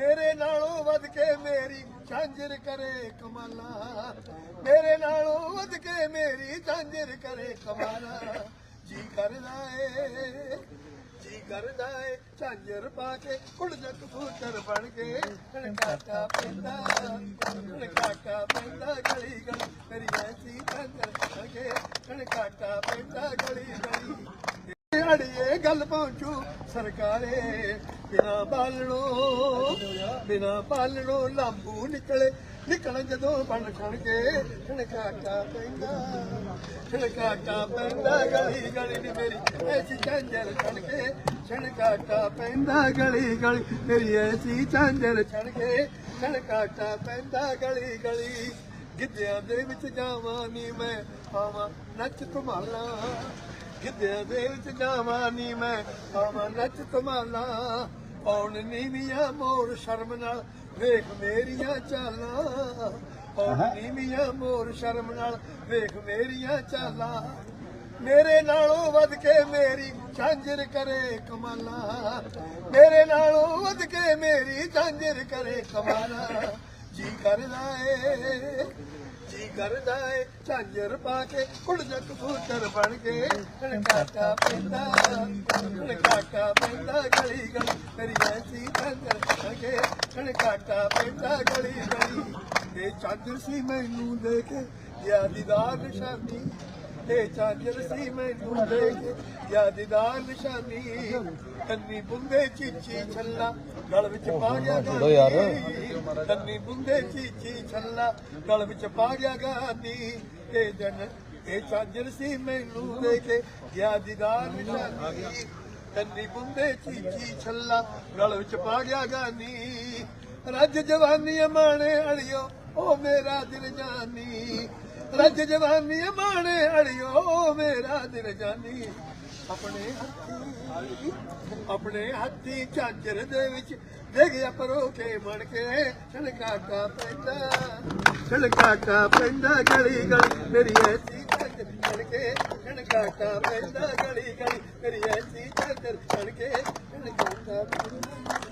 ਮੇਰੇ ਨਾਲੋਂ ਵੱਧ ਕੇ ਮੇਰੀ ਝਾਂਜਰ ਕਰੇ ਕਮਾਲਾ। ਮੇਰੇ ਨਾਲੋਂ ਵੱਧ ਕੇ ਮੇਰੀ ਝਾਂਜਰ ਕਰੇ ਕਮਾਲਾ। ਜੀ ਕਰਦਾ ਏ, ਜੀ ਕਰਦਾ ਏ, ਝਾਂਜਰ ਪਾ ਕੇ ਕੁੜ ਕਬੂਤਰ ਬਣ ਕੇ ਕਣਕਾਟਾ ਪੈਂਦਾ ਕਣਕਾਟਾ ਪੈਂਦਾ ਗਲੀ ਗਲੀ ਮੇਰੀ ਐਸੀ ਝਾਂਜਰ ਪਾ ਕੇ ਕਣਕਾਟਾ ਪੈਂਦਾ, ਗਲੀ ਅੜੀਏ ਗੱਲ ਪਹੁੰਚੂ ਸਰਕਾਰੇ, ਬਿਨਾ ਬਾਲਣੋ ਬਿਨਾ ਬਾਲਣੋ ਲਾਂਬੂ ਨਿਕਲੇ। ਨਿਕਲ ਜਦੋਂ ਬਣ ਖਣ ਕੇ ਛਣਕਾਟਾ ਪੈਂਦਾ ਛਣਕਾਟਾ ਪੈਂਦਾ, ਗਲੀ ਗਲੀ ਨੀ ਮੇਰੀ ਐਸੀ ਝਾਂਜਰ ਛਣ ਕੇ ਛਣਕਾਟਾ ਪੈਂਦਾ, ਗਲੀ ਗਲੀ ਮੇਰੀ ਐਸੀ ਝਾਂਜਰ ਛਣ ਕੇ ਛਣਕਾਟਾ ਪੈਂਦਾ, ਗਲੀ ਗਲੀ ਗਿੱਧਿਆਂ ਦੇ ਵਿੱਚ ਜਾਵਾਂ ਨੀ ਮੈਂ, ਆਵਾਂ ਨੱਚ ਧਮਾਲਾਂ। ਗਿੱਧਿਆਂ ਦੇ ਵਿੱਚ ਜਾਵਾਂ ਨੀ ਮੈਂ ਆਵਾਂ ਨੱਚ ਧਮਾਲਾਂ। ਪੌਣ ਨੀਵੀਆਂ ਮੋਰ ਸ਼ਰਮ ਨਾਲ ਵੇਖ ਮੇਰੀਆਂ ਚਾਲਾਂ। ਪੌਣ ਨੀਵੀਆਂ ਮੋਰ ਸ਼ਰਮ ਨਾਲ ਵੇਖ ਮੇਰੀਆਂ ਚਾਲਾਂ। ਮੇਰੇ ਨਾਲੋਂ ਵੱਧ ਕੇ ਮੇਰੀ ਝਾਂਜਰ ਕਰੇ ਕਮਾਲਾ। ਮੇਰੇ ਨਾਲੋਂ ਵੱਧ ਕੇ ਮੇਰੀ ਝਾਂਜਰ ਕਰੇ ਕਮਾਲਾ। ਜੀ ਕਰਦਾ ਏ। ਜੀ ਕਰਦਾ ਏ ਝਾਂਜਰ ਪਾ ਕੇ ਕੁੜ ਜਾ ਕਬੂਤਰ ਬਣ ਕੇ ਕਣਕਾਟਾ ਪੈਂਦਾ ਕਣਕਾਟਾ ਪੈਂਦਾ ਗਲੀ ਗਲੀ ਤੇਰੀ ਐਸੀ ਝਾਂਜਰ ਬਣ ਕੇ ਪੈਂਦਾ ਗਲੀ ਗਲੀ ਇਹ ਝਾਂਜਰ ਸੀ ਮੈਨੂੰ ਦੇ ਕੇ ਯਾਦੀਦਾਰ ਨਿਸ਼ਾਨੀ ਇਹ ਝਾਂਜਰ ਸੀ ਮੈਨੂੰ ਦੇ ਕੇ ਯਾਦੀਦਾਰ ਨਿਸ਼ਾਨੀ ਕੰਨੀ ਬੁੰਦੇ ਚੀਚੀ ਛੱਲਾ ਗਲ ਵਿੱਚ ਪਾ ਗਿਆ ਛੱਡੋ ਯਾਰ। ਗਾਨੀ। ਕੰਨੀ ਬੁੰਦੇ ਚੀਚੀ ਛੱਲਾ ਗਲ ਵਿੱਚ ਪਾ ਗਿਆ ਗਾਨੀ ਇਹ ਦਿਨ ਇਹ ਝਾਂਜਰ ਸੀ ਮੈਨੂੰ ਦੇ ਕੇ ਯਾਦੀਦਾਰ ਨਿਸ਼ਾਨੀ ਕੰਨੀ ਬੁੰਦੇ ਚੀਚੀ ਛੱਲਾ ਗਲ ਵਿੱਚ ਪਾ ਗਿਆ ਗਾਨੀ ਰੱਜ ਜਵਾਨੀ ਮਾਣੇ ਅੜਿਓ ਉਹ ਮੇਰਾ ਦਿਲ ਜਾਨੀ। ਰੱਜ ਜਵਾਨੀ ਮਾਣੇ ਅੜਿਓ ਉਹ ਮੇਰਾ ਦਿਲ ਜਾਨੀ। ਆਪਣੇ ਹੱਥੀ ਆਪਣੇ ਹੱਥੀ ਝਾਂਜਰ ਦੇ ਵਿੱਚ ਦੇ ਪਰੋ ਕੇ ਬਣ ਕੇ। ਛਣਕਾਟਾ ਪੈਂਦਾ ਛਣਕਾਟਾ ਪੈਂਦਾ, ਗਲੀ ਗਲੀ ਮੇਰੀ ਐਸੀ ਝਾਂਜਰ ਬਣ ਕੇ। ਛਣਕਾਟਾ ਪੈਂਦਾ, ਗਲੀ ਗਲੀ ਮੇਰੀ ਐਸੀ ਝਾਂਜਰ ਬਣ ਕੇ। ਛਣਕਾਟਾ ਪੈਂਦਾ।